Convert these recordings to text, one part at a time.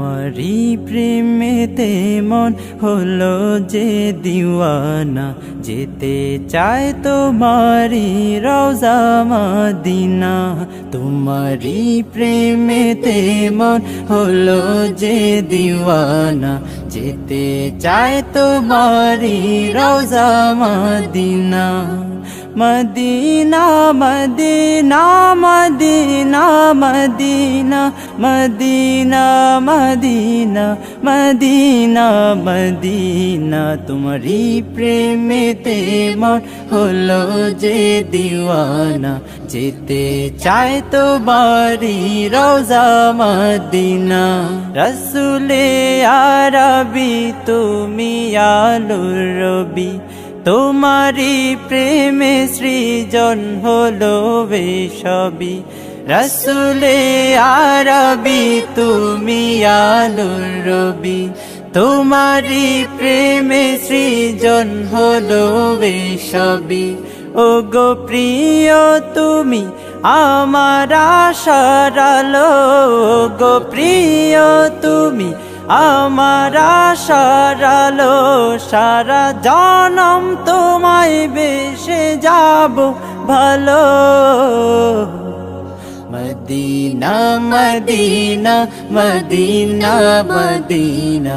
তোমারই প্রেমেতে মন হলো যে দিওয়ানা। যেতে চায় তোমারি রওজা মাদিনা। তোমারই প্রেমেতে মন হলো যে দিওয়ানা। যেতে চায় তোমারি রওজা Madina. Madina Medina Medina Medina Medina Medina Medina Madina তোমারি প্রেমেতে মন হলো যে দিওয়ানা যেতে চায় তো বাড়ি রোজা মদিনা রসুলে আরবি তুমি আলুর রবি তোমারি প্রেমে সৃজন হলো বেশবি রসুলে আরবি তুমি আলুর রবি। তোমারি প্রেমে সৃজন হলো বেশবি ও গো প্রিয় তুমি, আমার আশারালো গো প্রিয় তুমি আমার সারালো সারা জনম তোমায় বেশে যাব ভালো। Madina Medina Medina Madina.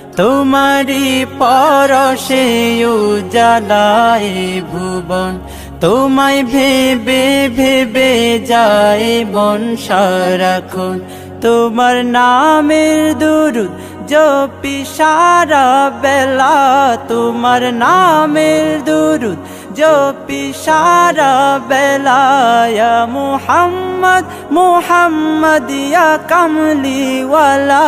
তোমারি পরশে জ্বালায় ভুবন, তোমায় ভেবে ভেবে যায় মন সারাক্ষণ। তোমার নামের দুরুদ জপি সারা বেলা, তোমার নামের দুরুদ জপি সারা বেলা। ইয়া মুহাম্মদ মুহাম্মদ ইয়া কামলিওয়ালা।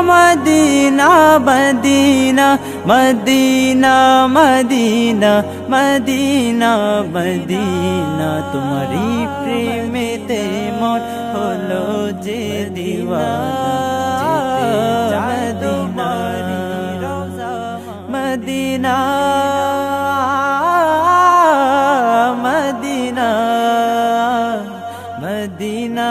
मदीना मदीना मदीना मदीना मदीना मदीना। तुम्हारी तरी प्रे होलो जे दिवा मदीना मदीना मदीना।